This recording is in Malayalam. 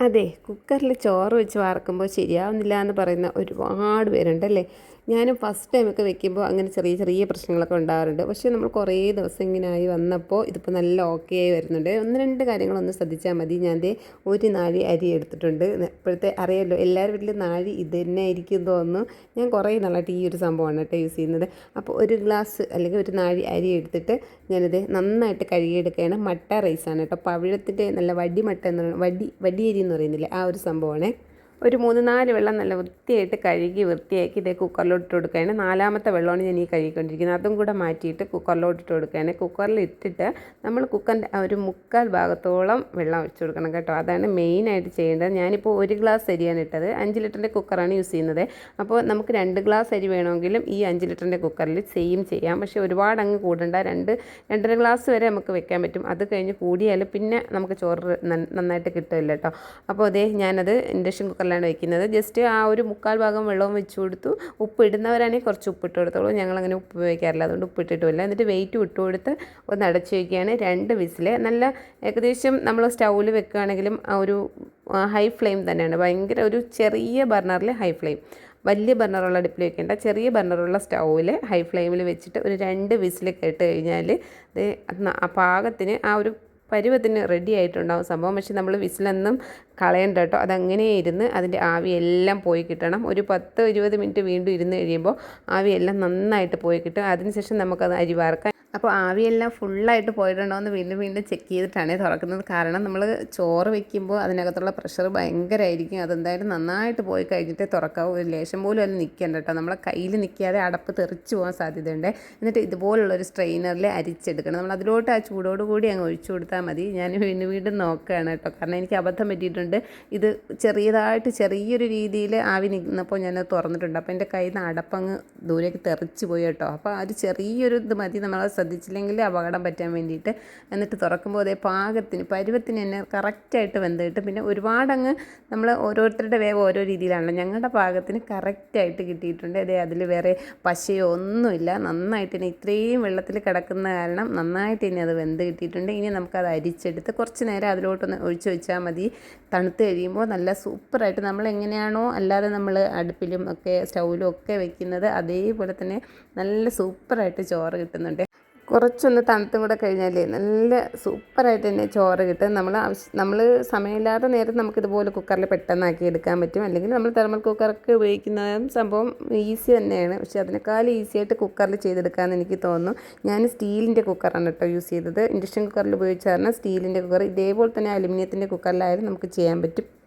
അതെ കുക്കറിൽ ചോറ് വെച്ച് വാർക്കുമ്പോൾ ശരിയാവുന്നില്ല എന്ന് പറയുന്ന ഒരുപാട് പേരുണ്ടല്ലേ? ഞാനും ഫസ്റ്റ് ടൈമൊക്കെ വെക്കുമ്പോൾ അങ്ങനെ ചെറിയ ചെറിയ പ്രശ്നങ്ങളൊക്കെ ഉണ്ടാകാറുണ്ട് പക്ഷേ നമ്മൾ കുറേ ദിവസം ആയി വന്നപ്പോൾ ഇതിപ്പോൾ നല്ല ഓക്കെ ആയി വരുന്നുണ്ട്. ഒന്ന് രണ്ട് കാര്യങ്ങളൊന്ന് ശ്രദ്ധിച്ചാൽ മതി. ഞാൻ ദേ ഒരു നാഴി അരി എടുത്തിട്ടുണ്ട്. ഇപ്പോഴത്തെ അറിയാമല്ലോ എല്ലാവരും വീട്ടിലും നാഴി ഇത് തന്നെ ആയിരിക്കും തോന്നുന്നു. ഞാൻ കുറേ നാളായിട്ട് ഈ ഒരു സംഭവമാണ് കേട്ടോ യൂസ് ചെയ്യുന്നത്. അപ്പോൾ ഒരു ഗ്ലാസ് അല്ലെങ്കിൽ ഒരു നാഴി അരി എടുത്തിട്ട് ഞാനിത് നന്നായിട്ട് കഴുകിയെടുക്കുകയാണ്. മട്ട റൈസാണ് കേട്ടോ. പവിഴത്തിന്റെ നല്ല വടി മട്ട എന്ന് വടി വടി അരി എന്ന് പറയുന്നില്ലേ ആ ഒരു സംഭവമാണേ. ഒരു മൂന്ന് നാല് വെള്ളം നല്ല വൃത്തിയായിട്ട് കഴുകി വൃത്തിയാക്കി ഇതേ കുക്കറിലോട്ട് ഇട്ട് കൊടുക്കുകയാണ്. നാലാമത്തെ വെള്ളമാണ് ഞാൻ ഈ കഴുകിക്കൊണ്ടിരിക്കുന്നത്. അതും കൂടെ മാറ്റിയിട്ട് കുക്കറിലോട്ട് ഇട്ട് കൊടുക്കുകയാണ്. കുക്കറിൽ ഇട്ടിട്ട് നമ്മൾ കുക്കറിന്റെ ഒരു മുക്കാൽ ഭാഗത്തോളം വെള്ളം ഒഴിച്ച് കൊടുക്കണം കേട്ടോ. അതാണ് മെയിനായിട്ട് ചെയ്യേണ്ടത്. ഞാനിപ്പോൾ ഒരു ഗ്ലാസ് അരിയാണ് ഇട്ടത്. അഞ്ച് ലിറ്ററിന്റെ കുക്കറാണ് യൂസ് ചെയ്യുന്നത്. അപ്പോൾ നമുക്ക് രണ്ട് ഗ്ലാസ് അരി വേണമെങ്കിലും ഈ അഞ്ച് ലിറ്ററിന്റെ കുക്കറിൽ സെയിം ചെയ്യാം. പക്ഷേ ഒരുപാട് അങ്ങ് കൂടണ്ട. രണ്ട് രണ്ടര ഗ്ലാസ് വരെ നമുക്ക് വെക്കാൻ പറ്റും. അത് കഴിഞ്ഞ് കൂടിയാൽ പിന്നെ നമുക്ക് ചോറ് നന്നായിട്ട് കിട്ടില്ല കേട്ടോ. അപ്പോൾ അതേ ഞാനത് ഇൻഡക്ഷൻ കുക്കറിൽ കുക്കറിലാണ് വെക്കുന്നത്. ജസ്റ്റ് ആ ഒരു മുക്കാൽ ഭാഗം വെള്ളവും വെച്ച് കൊടുത്തു. ഉപ്പ് ഇടുന്നവരാണെങ്കിൽ കുറച്ച് ഉപ്പിട്ട് കൊടുത്തോളൂ. ഞങ്ങളങ്ങനെ ഉപ്പ് ഉപയോഗിക്കാറില്ല. അതുകൊണ്ട് ഉപ്പിട്ടിട്ടുമില്ല എന്നിട്ട് വെയിറ്റ് ഇട്ട് കൊടുത്ത് ഒന്ന് അടച്ചു വയ്ക്കുകയാണ് രണ്ട് വിസിൽ. നല്ല ഏകദേശം നമ്മൾ സ്റ്റൗവിൽ വെക്കുകയാണെങ്കിലും ഒരു ഹൈ ഫ്ലെയിം തന്നെയാണ്. ഭയങ്കര ഒരു ചെറിയ ബർണറിൽ ഹൈ ഫ്ലെയിം വലിയ ബർണറുള്ള അടുപ്പിൽ വെക്കേണ്ട. ചെറിയ ബർണറുള്ള സ്റ്റൗവിൽ ഹൈ ഫ്ലെയിമിൽ വെച്ചിട്ട് ഒരു രണ്ട് വിസിൽ കേട്ട് കഴിഞ്ഞാൽ ആ പാകത്തിന് ആ ഒരു പരുവത്തിന് റെഡി ആയിട്ടുണ്ടാവും. സംഭവം പക്ഷേ നമ്മൾ വിസിലൊന്നും കളയണ്ട കേട്ടോ അതങ്ങനെ ഇരുന്ന് അതിന്റെ ആവിയെല്ലാം പോയി കിട്ടണം. ഒരു പത്ത് ഇരുപത് മിനിറ്റ് വീണ്ടും ഇരുന്ന് കഴിയുമ്പോൾ ആവിയെല്ലാം നന്നായിട്ട് പോയി കിട്ടും. അതിനുശേഷം നമുക്കത് അരി വാർക്കാൻ അപ്പോൾ ആവിയെല്ലാം ഫുള്ളായിട്ട് പോയിട്ടുണ്ടോ എന്ന് വീണ്ടും വീണ്ടും ചെക്ക് ചെയ്തിട്ടാണ് തുറക്കുന്നത്. കാരണം നമ്മൾ ചോറ് വെക്കുമ്പോൾ അതിനകത്തുള്ള പ്രഷർ ഭയങ്കരമായിരിക്കും അതെന്തായാലും നന്നായിട്ട് പോയി കഴിഞ്ഞിട്ടേ തുറക്കാവൂ. ഒരു ലേശം പോലും അതിൽ നിൽക്കേണ്ട കേട്ടോ. നമ്മളെ കയ്യിൽ നിൽക്കാതെ അടപ്പ് തെറിച്ച് പോകാൻ സാധ്യതയുണ്ട്. എന്നിട്ട് ഇതുപോലുള്ള ഒരു സ്ട്രെയിനറിൽ അരിച്ചെടുക്കണം. നമ്മൾ അതിലോട്ട് ആ ചൂടോട് കൂടി അങ്ങ് ഒഴിച്ചു കൊടുത്താൽ മതി. ഞാൻ വീണ്ടും വീണ്ടും നോക്കുകയാണ് കേട്ടോ. കാരണം എനിക്ക് അബദ്ധം പറ്റിയിട്ടുണ്ട്. ഇത് ചെറിയതായിട്ട് ചെറിയൊരു രീതിയിൽ ആവി നിന്നപ്പോൾ ഞാൻ തുറന്നിട്ടുണ്ട്. അപ്പോൾ എന്റെ കയ്യിൽ നിന്ന് അടപ്പങ്ങ് ദൂരേക്ക് തെറിച്ച് പോയി കേട്ടോ. അപ്പോൾ ആ ഒരു ചെറിയൊരു ഇത് മതി. നമ്മൾ ശ്രദ്ധിച്ചില്ലെങ്കിൽ അപകടം പറ്റാൻ വേണ്ടിയിട്ട്. എന്നിട്ട് തുറക്കുമ്പോൾ അതേ പാകത്തിന് പരുവത്തിന് തന്നെ കറക്റ്റായിട്ട് വെന്തിട്ട് പിന്നെ ഒരുപാടങ്ങ് നമ്മൾ ഓരോരുത്തരുടെ വേഗം ഓരോ രീതിയിലാണല്ലോ. ഞങ്ങളുടെ പാകത്തിന് കറക്റ്റായിട്ട് കിട്ടിയിട്ടുണ്ട്. അതേ അതിൽ വേറെ പശയോ ഒന്നുമില്ല. നന്നായിട്ട് തന്നെ ഇത്രയും വെള്ളത്തിൽ കിടക്കുന്ന കാരണം നന്നായിട്ട് ഇനി അത് വെന്ത് കിട്ടിയിട്ടുണ്ട്. ഇനി നമുക്കത് അരിച്ചെടുത്ത് കുറച്ച് നേരം അതിലോട്ടൊന്ന് ഒഴിച്ചു വെച്ചാൽ മതി. തണുത്ത് കഴിയുമ്പോൾ നല്ല സൂപ്പറായിട്ട് നമ്മൾ എങ്ങനെയാണോ അല്ലാതെ നമ്മൾ അടുപ്പിലും ഒക്കെ സ്റ്റൗവിലും ഒക്കെ വെക്കുന്നത് അതേപോലെ തന്നെ നല്ല സൂപ്പറായിട്ട് ചോറ് കിട്ടുന്നുണ്ട്. കുറച്ചൊന്ന് തണുത്തും കൂടെ കഴിഞ്ഞാൽ നല്ല സൂപ്പറായിട്ട് തന്നെ ചോറ് കിട്ടും. നമ്മൾ ആവശ്യം നമ്മൾ സമയമില്ലാത്ത നേരം നമുക്കിതുപോലെ കുക്കറിൽ പെട്ടെന്നാക്കി എടുക്കാൻ പറ്റും. അല്ലെങ്കിൽ നമ്മൾ തെർമൽ കുക്കറൊക്കെ ഉപയോഗിക്കുന്ന സംഭവം ഈസി തന്നെയാണ്. പക്ഷേ അതിനേക്കാൾ ഈസി ആയിട്ട് കുക്കറിൽ ചെയ്തെടുക്കാമെന്ന് എനിക്ക് തോന്നുന്നു. ഞാൻ സ്റ്റീലിന്റെ കുക്കറാണ് കേട്ടോ യൂസ് ചെയ്തത്. ഇൻഡക്ഷൻ കുക്കറിൽ ഉപയോഗിച്ചാൽ സ്റ്റീലിന്റെ കുക്കർ. ഇതേപോലെ തന്നെ അലുമിനിയത്തിന്റെ കുക്കറിലായാലും നമുക്ക് ചെയ്യാൻ പറ്റും.